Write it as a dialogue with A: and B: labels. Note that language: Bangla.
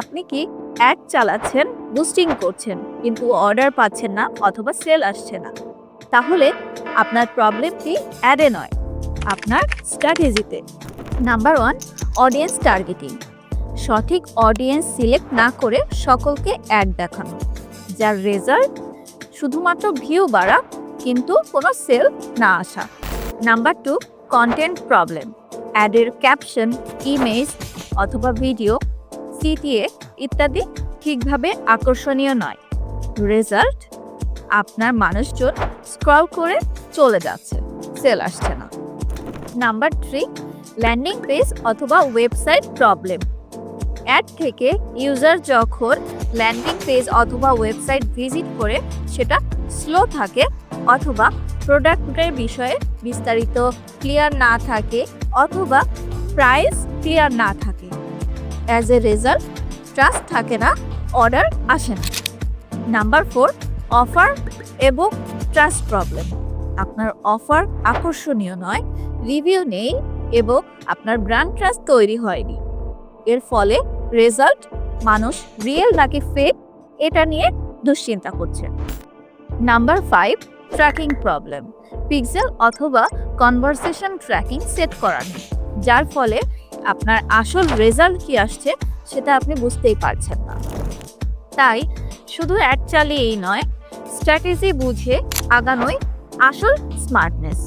A: আপনি কি অ্যাড চালাচ্ছেন, বুস্টিং করছেন, কিন্তু অর্ডার পাচ্ছেন না অথবা সেল আসছে না? তাহলে আপনার প্রবলেমটি অ্যাডে নয়, আপনার স্ট্র্যাটেজিতে। Number one, audience targeting. সঠিক অডিয়েন্স সিলেক্ট না করে সকলকে অ্যাড দেখানো, যার রেজাল্ট শুধুমাত্র ভিউ বাড়া কিন্তু কোনো সেল না আসা। Number two, content problem. অ্যাডের ক্যাপশন, ইমেজ অথবা ভিডিও সিটিএ ইত্যাদি ঠিকভাবে আকর্ষণীয় নয়। রেজাল্ট আপনার মানুষজন স্ক্রল করে চলে যাচ্ছে সেল আসছে না। নাম্বার থ্রি ল্যান্ডিং পেজ অথবা ওয়েবসাইট প্রবলেম অ্যাড থেকে ইউজার যখন ল্যান্ডিং পেজ অথবা ওয়েবসাইট ভিজিট করে, সেটা স্লো থাকে অথবা প্রোডাক্টের বিষয়ে বিস্তারিত ক্লিয়ার না থাকে অথবা প্রাইস ক্লিয়ার না থাকে। অ্যাজ এ রেজাল্ট ট্রাস্ট থাকে না অর্ডার আসে না। নাম্বার ফোর অফার এবং ট্রাস্ট প্রবলেম আপনার অফার আকর্ষণীয় নয় রিভিউ নেই এবং আপনার ব্র্যান্ড ট্রাস্ট তৈরি হয়নি। এর ফলে রেজাল্ট মানুষ রিয়েল নাকি ফেক এটা নিয়ে দুশ্চিন্তা করছে। Number five tracking problem pixel অথবা কনভারসেশন ট্র্যাকিং সেট করা নেই, যার ফলে আপনার আসল রেজাল্ট কি আসছে সেটা আপনি বুঝতেই পারছেন না। তাই শুধু অ্যাড চালিয়েই নয় স্ট্র্যাটেজি বুঝে আগানোই আসল স্মার্টনেস